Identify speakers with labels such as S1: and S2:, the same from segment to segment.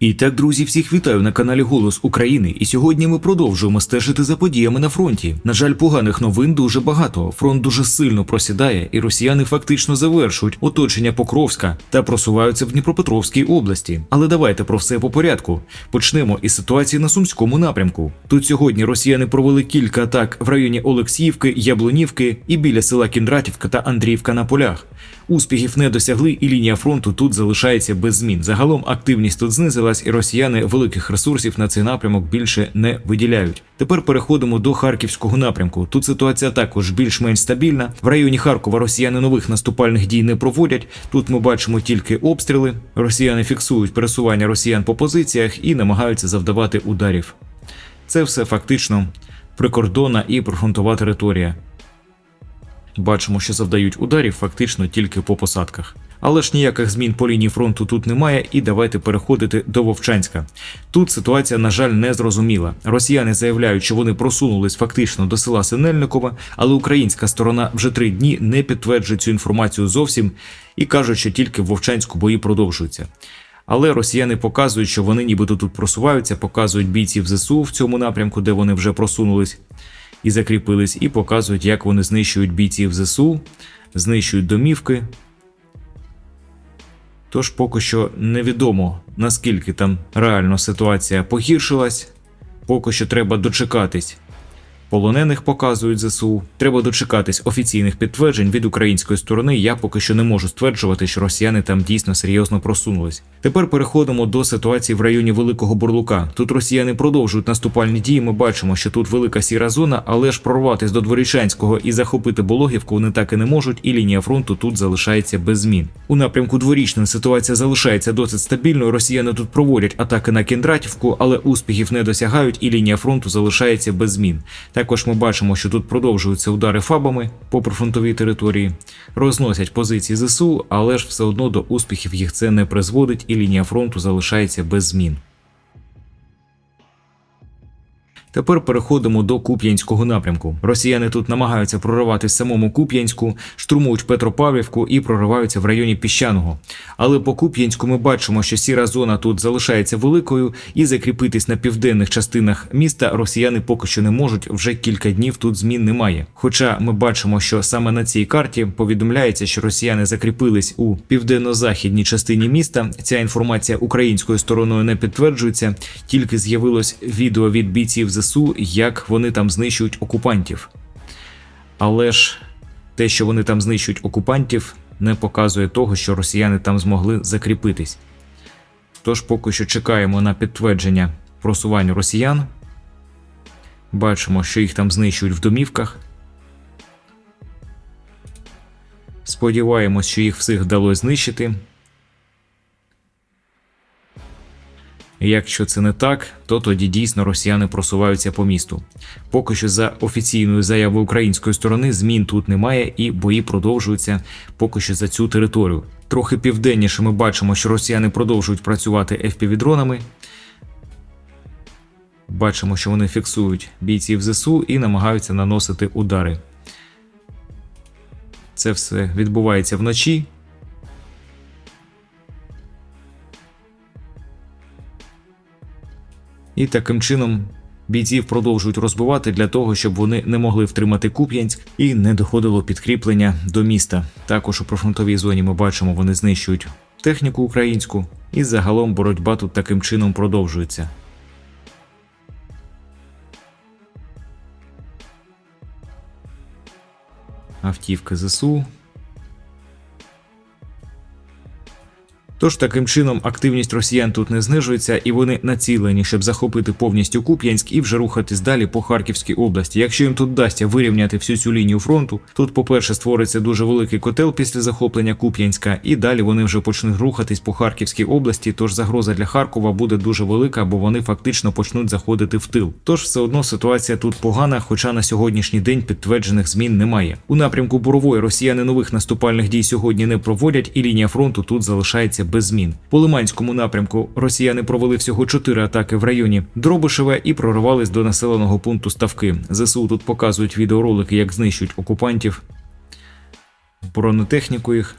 S1: І так, друзі, всіх вітаю на каналі Голос України. І сьогодні ми продовжуємо стежити за подіями на фронті. На жаль, поганих новин дуже багато. Фронт дуже сильно просідає, і росіяни фактично завершують оточення Покровська та просуваються в Дніпропетровській області. Але давайте про все по порядку. Почнемо із ситуації на сумському напрямку. Тут сьогодні росіяни провели кілька атак в районі Олексіївки, Яблунівки і біля села Кіндратівка та Андріївка на полях. Успіхів не досягли, і лінія фронту тут залишається без змін. Загалом активність тут знизилась, і росіяни великих ресурсів на цей напрямок більше не виділяють. Тепер переходимо до харківського напрямку. Тут ситуація також більш-менш стабільна. В районі Харкова росіяни нових наступальних дій не проводять. Тут ми бачимо тільки обстріли. Росіяни фіксують пересування росіян по позиціях і намагаються завдавати ударів. Це все фактично прикордонна і прифронтова територія. Бачимо, що завдають ударів фактично тільки по посадках. Але ж ніяких змін по лінії фронту тут немає, і давайте переходити до Вовчанська. Тут ситуація, на жаль, не зрозуміла. Росіяни заявляють, що вони просунулись фактично до села Синельникова, але українська сторона вже три дні не підтверджує цю інформацію зовсім і кажуть, що тільки в Вовчанську бої продовжуються. Але росіяни показують, що вони нібито тут просуваються, показують бійців ЗСУ в цьому напрямку, де вони вже просунулись і закріпились, і показують, як вони знищують бійців ЗСУ, знищують домівки. Тож поки що невідомо, наскільки там реально ситуація погіршилась. Поки що треба дочекатись. Полонених показують ЗСУ. Треба дочекатись офіційних підтверджень від української сторони. Я поки що не можу стверджувати, що росіяни там дійсно серйозно просунулись. Тепер переходимо до ситуації в районі Великого Бурлука. Тут росіяни продовжують наступальні дії. Ми бачимо, що тут велика сіра зона, але ж прорватися до Дворічанського і захопити Бологівку вони так і не можуть, і лінія фронту тут залишається без змін. У напрямку дворічної ситуація залишається досить стабільною. Росіяни тут проводять атаки на Кіндратівку, але успіхів не досягають, і лінія фронту залишається без змін. Також ми бачимо, що тут продовжуються удари фабами по прифронтовій території, розносять позиції ЗСУ, але ж все одно до успіхів їх це не призводить, і лінія фронту залишається без змін. Тепер переходимо до Куп'янського напрямку. Росіяни тут намагаються проривати самому Куп'янську, штурмують Петропавлівку і прориваються в районі Піщаного. Але по Куп'янську ми бачимо, що сіра зона тут залишається великою, і закріпитись на південних частинах міста росіяни поки що не можуть. Вже кілька днів тут змін немає. Хоча ми бачимо, що саме на цій карті повідомляється, що росіяни закріпились у південно-західній частині міста. Ця інформація українською стороною не підтверджується, тільки з'явилось відео від бійців ЗСУ, як вони там знищують окупантів. Але ж те, що вони там знищують окупантів, не показує того, що росіяни там змогли закріпитись. Тож поки що чекаємо на підтвердження просування росіян. Бачимо, що їх там знищують в домівках. Сподіваємось, що їх всіх вдалося знищити. Якщо це не так, то тоді дійсно росіяни просуваються по місту. Поки що за офіційною заявою української сторони змін тут немає, і бої продовжуються поки що за цю територію. Трохи південніше ми бачимо, що росіяни продовжують працювати FPV-дронами. Бачимо, що вони фіксують бійців ЗСУ і намагаються наносити удари. Це все відбувається вночі. І таким чином бійців продовжують розбивати для того, щоб вони не могли втримати Куп'янськ і не доходило підкріплення до міста. Також у профронтовій зоні ми бачимо, вони знищують техніку українську, і загалом боротьба тут таким чином продовжується. Автівки ЗСУ. Тож таким чином активність росіян тут не знижується, і вони націлені, щоб захопити повністю Куп'янськ і вже рухатись далі по Харківській області. Якщо їм тут вдасться вирівняти всю цю лінію фронту, тут, по-перше, створиться дуже великий котел після захоплення Куп'янська, і далі вони вже почнуть рухатись по Харківській області. Тож загроза для Харкова буде дуже велика, бо вони фактично почнуть заходити в тил. Тож все одно ситуація тут погана, хоча на сьогоднішній день підтверджених змін немає. У напрямку Борової росіяни нових наступальних дій сьогодні не проводять, і лінія фронту тут залишається без змін. По Лиманському напрямку росіяни провели всього чотири атаки в районі Дробишеве і проривались до населеного пункту Ставки. ЗСУ тут показують відеоролики, як знищують окупантів, бронетехніку їх.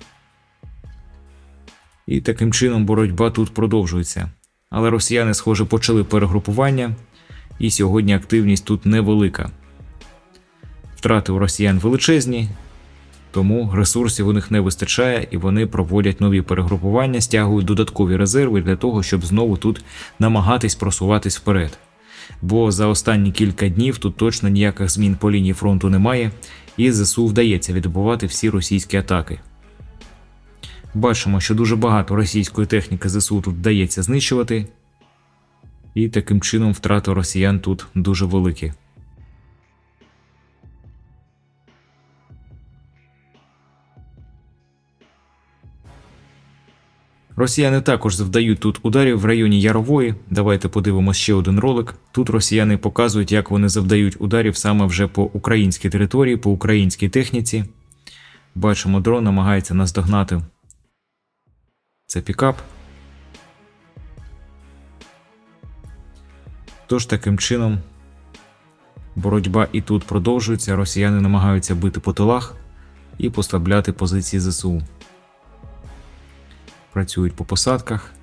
S1: І таким чином боротьба тут продовжується. Але росіяни, схоже, почали перегрупування, і сьогодні активність тут невелика. Втрати у росіян величезні, тому ресурсів у них не вистачає, і вони проводять нові перегрупування, стягують додаткові резерви для того, щоб знову тут намагатись просуватись вперед. Бо за останні кілька днів тут точно ніяких змін по лінії фронту немає, і ЗСУ вдається відбувати всі російські атаки. Бачимо, що дуже багато російської техніки ЗСУ тут вдається знищувати, і таким чином втрати росіян тут дуже великі. Росіяни також завдають тут ударів в районі Ярової. Давайте подивимося ще один ролик. Тут росіяни показують, як вони завдають ударів саме вже по українській території, по українській техніці. Бачимо, дрон намагається наздогнати. Це пікап. Тож таким чином боротьба і тут продовжується. Росіяни намагаються бити по тилах і послабляти позиції ЗСУ працюють по посадках.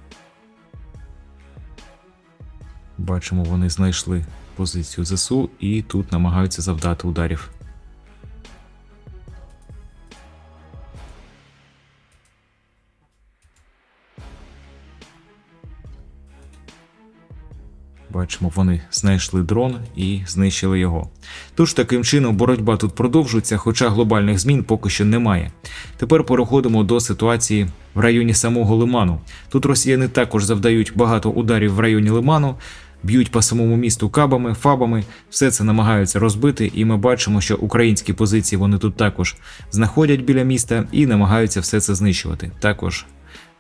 S1: Бачимо, вони знайшли позицію ЗСУ і тут намагаються завдати ударів. Бачимо, вони знайшли дрон і знищили його. Тож таким чином боротьба тут продовжується, хоча глобальних змін поки що немає. Тепер переходимо до ситуації в районі самого Лиману. Тут росіяни також завдають багато ударів в районі Лиману, б'ють по самому місту кабами, фабами, все це намагаються розбити, і ми бачимо, що українські позиції вони тут також знаходять біля міста і намагаються все це знищувати. Також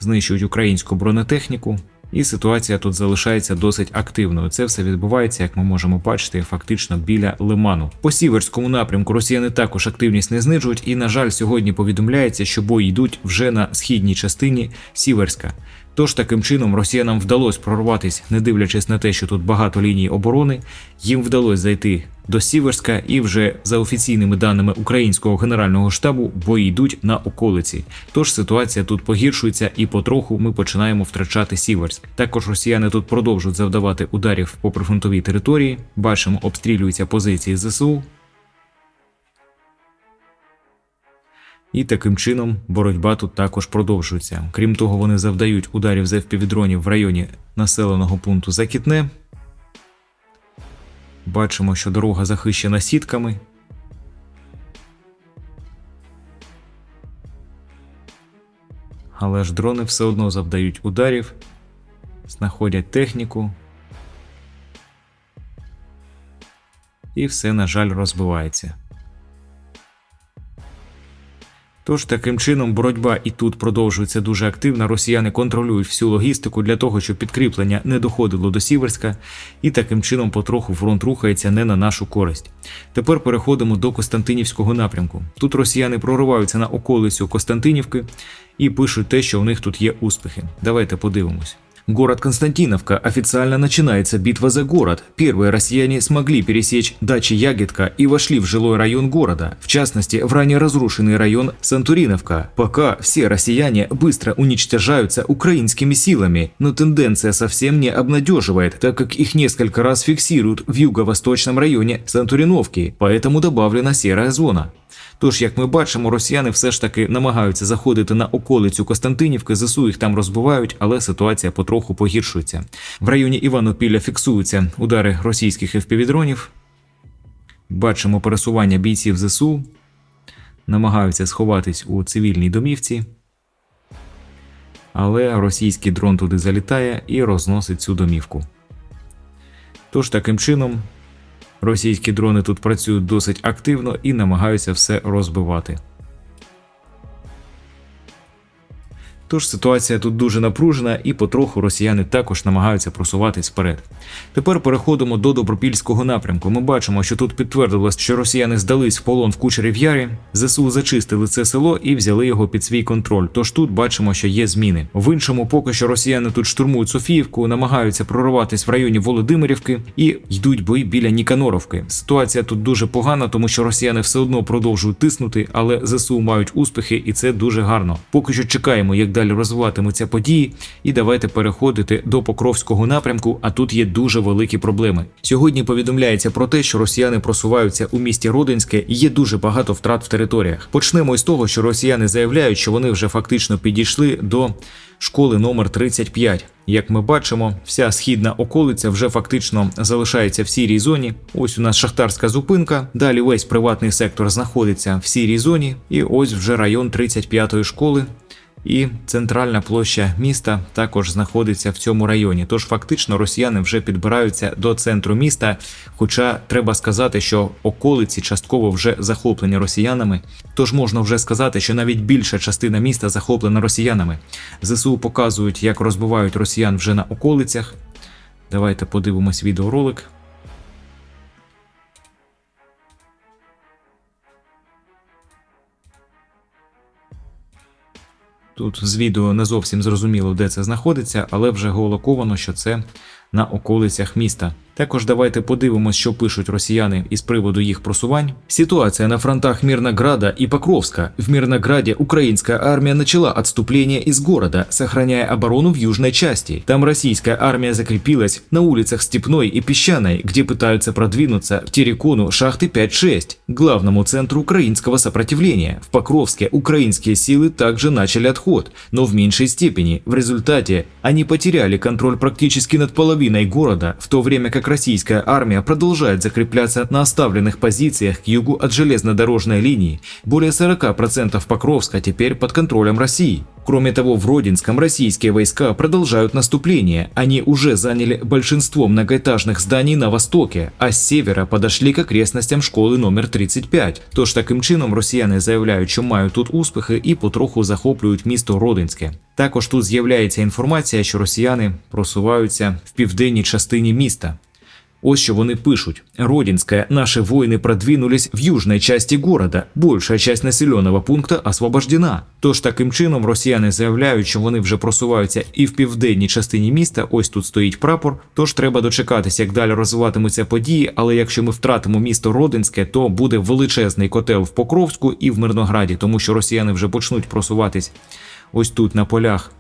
S1: знищують українську бронетехніку. І ситуація тут залишається досить активною. Це все відбувається, як ми можемо бачити, фактично біля лиману. По сіверському напрямку росіяни також активність не знижують, і, на жаль, сьогодні повідомляється, що бої йдуть вже на східній частині Сіверська. Тож таким чином росіянам вдалося прорватися, не дивлячись на те, що тут багато ліній оборони, їм вдалося зайти до Сіверська, і вже за офіційними даними українського генерального штабу бої йдуть на околиці. Тож ситуація тут погіршується, і потроху ми починаємо втрачати Сіверськ. Також росіяни тут продовжують завдавати ударів по прифронтовій території. Бачимо, обстрілюються позиції ЗСУ. І таким чином боротьба тут також продовжується. Крім того, вони завдають ударів з FPV-дронів в районі населеного пункту Закітне. Бачимо, що дорога захищена сітками. Але ж дрони все одно завдають ударів, знаходять техніку. І все, на жаль, розбивається. Тож таким чином боротьба і тут продовжується дуже активно. Росіяни контролюють всю логістику для того, щоб підкріплення не доходило до Сіверська, і таким чином потроху фронт рухається не на нашу користь. Тепер переходимо до Костянтинівського напрямку. Тут росіяни прориваються на околицю Костянтинівки і пишуть те, що у них тут є успіхи. Давайте подивимось. Город Константиновка. Официально начинается битва за город. Первые россияне смогли пересечь дачи Ягодка и вошли в жилой район города, в частности, в ранее разрушенный район Сантуриновка. Пока все россияне быстро уничтожаются украинскими силами, но тенденция совсем не обнадеживает, так как их несколько раз фиксируют в юго-восточном районе Сантуриновки, поэтому добавлена серая зона. Тож, як ми бачимо, росіяни все ж таки намагаються заходити на околицю Костянтинівки, ЗСУ їх там розбивають, але ситуація потроху погіршується. В районі Іванопілля фіксуються удари російських FPV-дронів. Бачимо пересування бійців ЗСУ, намагаються сховатись у цивільній домівці. Але російський дрон туди залітає і розносить цю домівку. Тож таким чином Російські дрони тут працюють досить активно і намагаються все розбивати. Тож ситуація тут дуже напружена, і потроху росіяни також намагаються просуватись вперед. Тепер переходимо до добропільського напрямку. Ми бачимо, що тут підтвердилось, що росіяни здались в полон в Кучерів Ярі, ЗСУ зачистили це село і взяли його під свій контроль. Тож тут бачимо, що є зміни. В іншому, поки що росіяни тут штурмують Софіївку, намагаються прорватися в районі Володимирівки і йдуть бої біля Ніканоровки. Ситуація тут дуже погана, тому що росіяни все одно продовжують тиснути, але ЗСУ мають успіхи, і це дуже гарно. Поки що чекаємо, як далі розвиватимуться події. І давайте переходити до Покровського напрямку. А тут є дуже великі проблеми. Сьогодні повідомляється про те, що росіяни просуваються у місті Родинське. і Є дуже багато втрат в територіях. Почнемо із того, що росіяни заявляють, що вони вже фактично підійшли до школи номер 35. Як ми бачимо, вся східна околиця вже фактично залишається в сірій зоні. Ось у нас шахтарська зупинка. Далі весь приватний сектор знаходиться в сірій зоні, і ось вже район 35-ї школи. І центральна площа міста також знаходиться в цьому районі. Тож фактично росіяни вже підбираються до центру міста. Хоча треба сказати, що околиці частково вже захоплені росіянами. Тож можна вже сказати, що навіть більша частина міста захоплена росіянами. ЗСУ показують, як розбивають росіян вже на околицях. Давайте подивимось відеоролик. Тут з відео не зовсім зрозуміло, де це знаходиться, але вже голоковано, що це на околицях міста. Також давайте подивимось, що пишуть росіяни із приводу їх просувань. Ситуация на фронтах Мирнограда и Покровска. В Мирнограде украинская армия начала отступление из города, сохраняя оборону в южной части. Там российская армия закрепилась на улицах Степной и Песчаной, где пытаются продвинуться в Терекону шахты 5-6, главному центру украинского сопротивления. В Покровске украинские силы также начали отход, но в меньшей степени. В результате они потеряли контроль практически над половиной города, в то время как российская армия продолжает закрепляться на оставленных позициях к югу от железнодорожной линии. Более 40% Покровска теперь под контролем России. Кроме того, в Родинском российские войска продолжают наступление. Они уже заняли большинство многоэтажных зданий на востоке, а с севера подошли к окрестностям школи номер 35. Тож таким чином росіяни заявляють, що мають тут успіхи і потроху захоплюють місто Родинське. Також тут з'являється інформація, що росіяни просуваються в південній частині міста. Ось що вони пишуть. Родинская. Наши воины продвинулись в южной части города. Большая часть населеного пункта освобождена. Тож таким чином росіяни заявляють, що вони вже просуваються і в південній частині міста. Ось тут стоїть прапор. Тож треба дочекатися, як далі розвиватимуться події. Але якщо ми втратимо місто Родинське, то буде величезний котел в Покровську і в Мирнограді, тому що росіяни вже почнуть просуватись ось тут на полях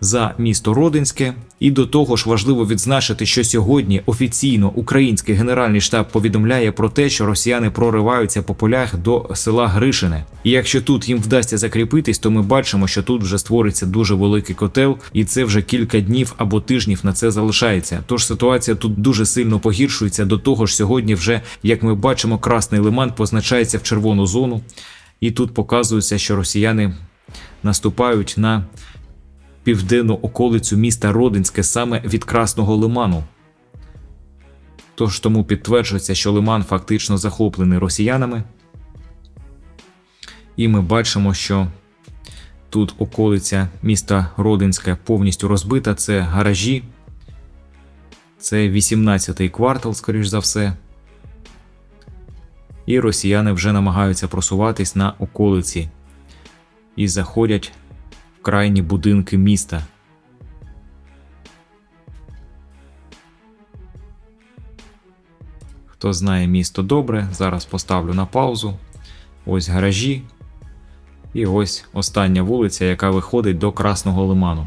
S1: за місто Родинське. І до того ж важливо відзначити, що сьогодні офіційно український генеральний штаб повідомляє про те, що росіяни прориваються по полях до села Гришине. І якщо тут їм вдасться закріпитись, то ми бачимо, що тут вже створиться дуже великий котел, і це вже кілька днів або тижнів на це залишається. Тож ситуація тут дуже сильно погіршується. До того ж, сьогодні вже, як ми бачимо, красний лиман позначається в червону зону, і тут показується, що росіяни наступають на південну околицю міста Родинське саме від Красного Лиману. Тож тому підтверджується, що Лиман фактично захоплений росіянами. І ми бачимо, що тут околиця міста Родинське повністю розбита. Це гаражі, це 18-й квартал, скоріш за все. І росіяни вже намагаються просуватись на околиці і заходять в крайні будинки міста. Хто знає місто добре, зараз поставлю на паузу. Ось гаражі. І ось остання вулиця, яка виходить до Красного Лиману.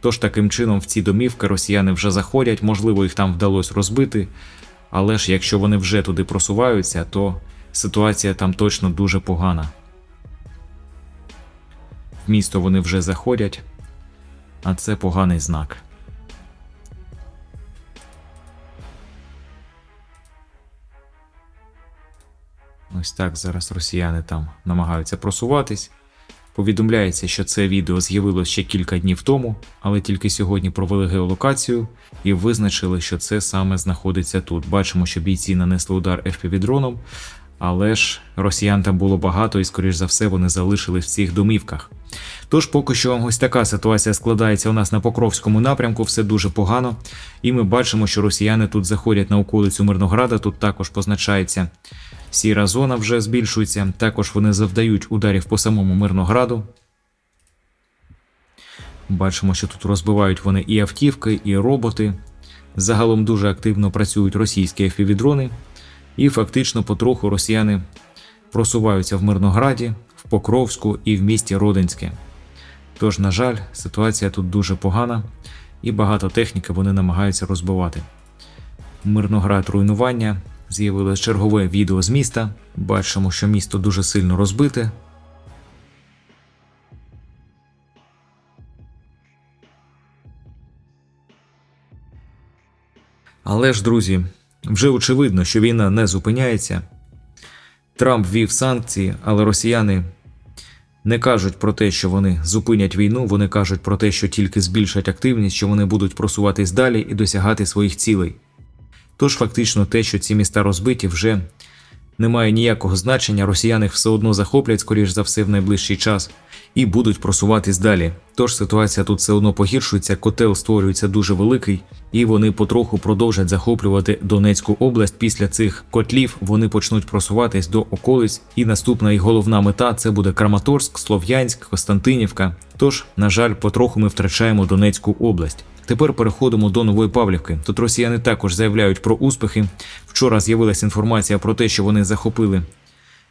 S1: Тож таким чином в ці домівки росіяни вже заходять, можливо, їх там вдалося розбити. Але ж якщо вони вже туди просуваються, то ситуація там точно дуже погана. Місто вони вже заходять, а це поганий знак. Ось так зараз росіяни там намагаються просуватись. Повідомляється, що це відео з'явилось ще кілька днів тому, але тільки сьогодні провели геолокацію і визначили, що це саме знаходиться тут. Бачимо, що бійці нанесли удар FPV-дроном, але ж росіян там було багато і, скоріш за все, вони залишились в цих домівках. Тож поки що ось така ситуація складається у нас на Покровському напрямку, все дуже погано. І ми бачимо, що росіяни тут заходять на околицю Мирнограда, тут також позначається сіра зона вже збільшується. Також вони завдають ударів по самому Мирнограду. Бачимо, що тут розбивають вони і автівки, і роботи. Загалом дуже активно працюють російські FPV-дрони. І фактично потроху росіяни просуваються в Мирнограді, Покровську і в місті Родинське. Тож, на жаль, ситуація тут дуже погана, і багато техніки вони намагаються розбивати. Мирноград руйнування. З'явилось чергове відео з міста. Бачимо, що місто дуже сильно розбите. Але ж, друзі, вже очевидно, що війна не зупиняється. Трамп ввів санкції, але росіяни не кажуть про те, що вони зупинять війну. Вони кажуть про те, що тільки збільшать активність, що вони будуть просуватись далі і досягати своїх цілей. Тож, фактично, те, що ці міста розбиті, вже не має ніякого значення. Росіяни все одно захоплять, скоріш за все, в найближчий час, і будуть просуватись далі. Тож ситуація тут все одно погіршується, котел створюється дуже великий, і вони потроху продовжать захоплювати Донецьку область. Після цих котлів вони почнуть просуватись до околиць. І наступна і головна мета це буде Краматорськ, Слов'янськ, Костянтинівка. Тож, на жаль, потроху ми втрачаємо Донецьку область. Тепер переходимо до Нової Павлівки. Тут росіяни також заявляють про успіхи. Вчора з'явилася інформація про те, що вони захопили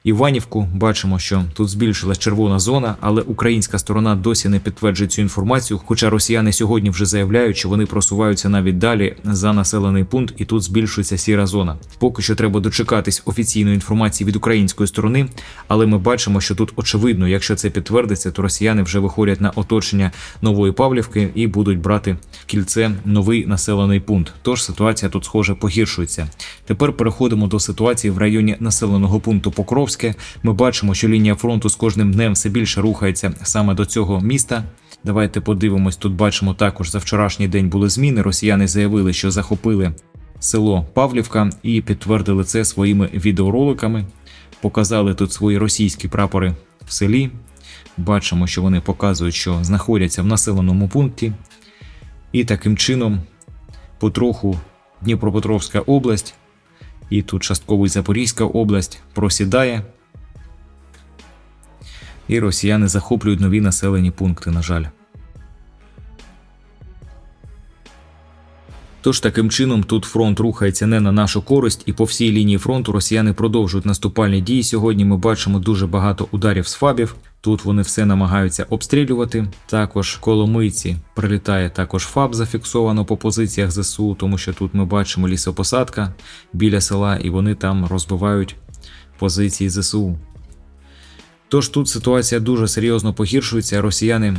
S1: Іванівку. Бачимо, що тут збільшилась червона зона, але українська сторона досі не підтверджує цю інформацію. Хоча росіяни сьогодні вже заявляють, що вони просуваються навіть далі за населений пункт, і тут збільшується сіра зона. Поки що треба дочекатись офіційної інформації від української сторони, але ми бачимо, що тут очевидно, якщо це підтвердиться, то росіяни вже виходять на оточення нової Павлівки і будуть брати кільце новий населений пункт. Тож ситуація тут схоже погіршується. Тепер переходимо до ситуації в районі населеного пункту Покровське. Ми бачимо, що лінія фронту з кожним днем все більше рухається саме до цього міста. Давайте подивимось. Тут бачимо також за вчорашній день були зміни. Росіяни заявили, що захопили село Павлівка і підтвердили це своїми відеороликами. Показали тут свої російські прапори в селі. Бачимо, що вони показують, що знаходяться в населеному пункті. І таким чином, потроху Дніпропетровська область і тут частково і Запорізька область просідає. І росіяни захоплюють нові населені пункти, на жаль. Тож таким чином тут фронт рухається не на нашу користь, і по всій лінії фронту росіяни продовжують наступальні дії. Сьогодні ми бачимо дуже багато ударів з фабів. Тут вони все намагаються обстрілювати. Також коломийці прилітає також ФАБ зафіксовано по позиціях ЗСУ, тому що тут ми бачимо лісопосадка біля села, і вони там розбивають позиції ЗСУ. Тож тут ситуація дуже серйозно погіршується. Росіяни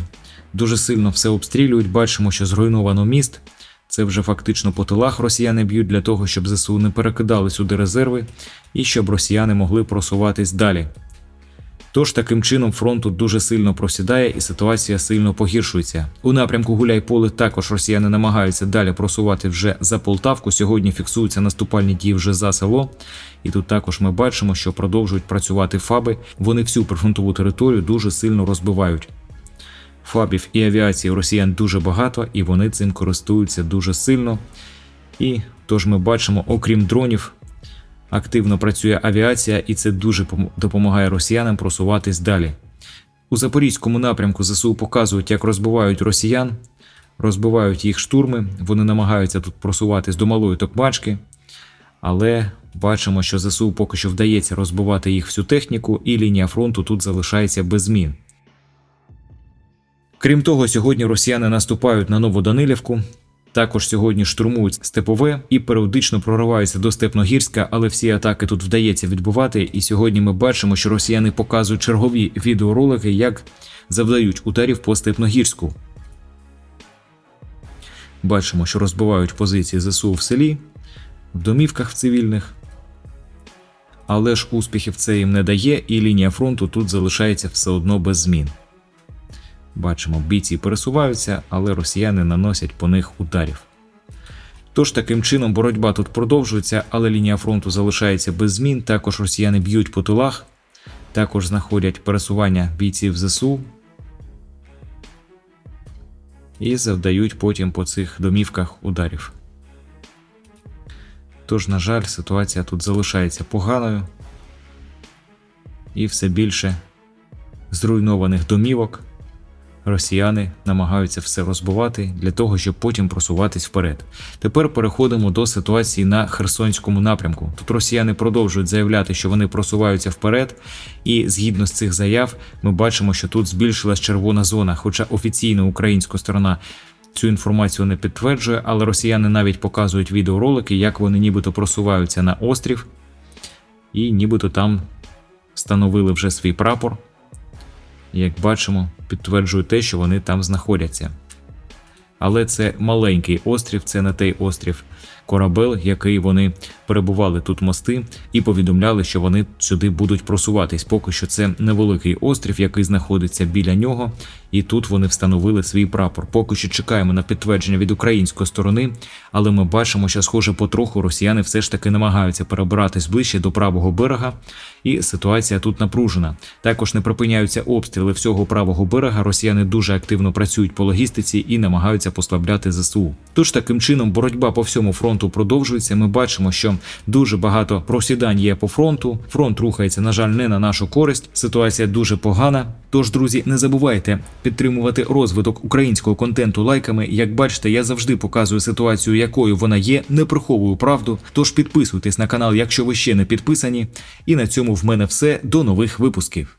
S1: дуже сильно все обстрілюють. Бачимо, що зруйновано міст. Це вже фактично по тилах росіяни б'ють для того, щоб ЗСУ не перекидали сюди резерви і щоб росіяни могли просуватись далі. Тож таким чином фронт тут дуже сильно просідає і ситуація сильно погіршується. У напрямку Гуляйполе також росіяни намагаються далі просувати вже за Полтавку. Сьогодні фіксуються наступальні дії вже за село. І тут також ми бачимо, що продовжують працювати ФАБи. Вони всю прифронтову територію дуже сильно розбивають. Фабів і авіації росіян дуже багато, і вони цим користуються дуже сильно. І тож ми бачимо, окрім дронів, активно працює авіація, і це дуже допомагає росіянам просуватись далі. У запорізькому напрямку ЗСУ показують, як розбивають росіян, розбивають їх штурми. Вони намагаються тут просуватись до малої токмачки, але бачимо, що ЗСУ поки що вдається розбивати їх всю техніку, і лінія фронту тут залишається без змін. Крім того, сьогодні росіяни наступають на Новоданилівку. Також сьогодні штурмують степове і періодично прориваються до Степногірська, але всі атаки тут вдається відбувати. І сьогодні ми бачимо, що росіяни показують чергові відеоролики, як завдають ударів по Степногірську. Бачимо, що розбивають позиції ЗСУ в селі, в домівках в цивільних. Але ж успіхів це їм не дає, і лінія фронту тут залишається все одно без змін. Бачимо, бійці пересуваються, але росіяни наносять по них ударів. Тож таким чином боротьба тут продовжується, але лінія фронту залишається без змін. Також росіяни б'ють по тилах, також знаходять пересування бійців ЗСУ і завдають потім по цих домівках ударів. Тож, на жаль, ситуація тут залишається поганою і все більше зруйнованих домівок Росіяни намагаються все розбивати для того, щоб потім просуватись вперед. Тепер переходимо до ситуації на Херсонському напрямку. Тут росіяни продовжують заявляти, що вони просуваються вперед, і згідно з цих заяв, ми бачимо, що тут збільшилась червона зона. Хоча офіційно українська сторона цю інформацію не підтверджує, але росіяни навіть показують відеоролики, як вони нібито просуваються на острів, і нібито там встановили вже свій прапор. Як бачимо, підтверджує те, що вони там знаходяться. Але це маленький острів, це не той острів Корабел, який вони перебували тут мости і повідомляли, що вони сюди будуть просуватись. Поки що це невеликий острів, який знаходиться біля нього, і тут вони встановили свій прапор. Поки що чекаємо на підтвердження від української сторони, але ми бачимо, що, схоже, потроху росіяни все ж таки намагаються перебиратись ближче до правого берега, і ситуація тут напружена. Також не припиняються обстріли всього правого берега. Росіяни дуже активно працюють по логістиці і намагаються послабляти ЗСУ. Тож таким чином боротьба по всьому фронту продовжується. Ми бачимо, що дуже багато просідань є по фронту. Фронт рухається, на жаль, не на нашу користь. Ситуація дуже погана. Тож, друзі, не забувайте підтримувати розвиток українського контенту лайками. Як бачите, я завжди показую ситуацію, якою вона є, не приховую правду. Тож підписуйтесь на канал, якщо ви ще не підписані. І на цьому в мене все. До нових випусків.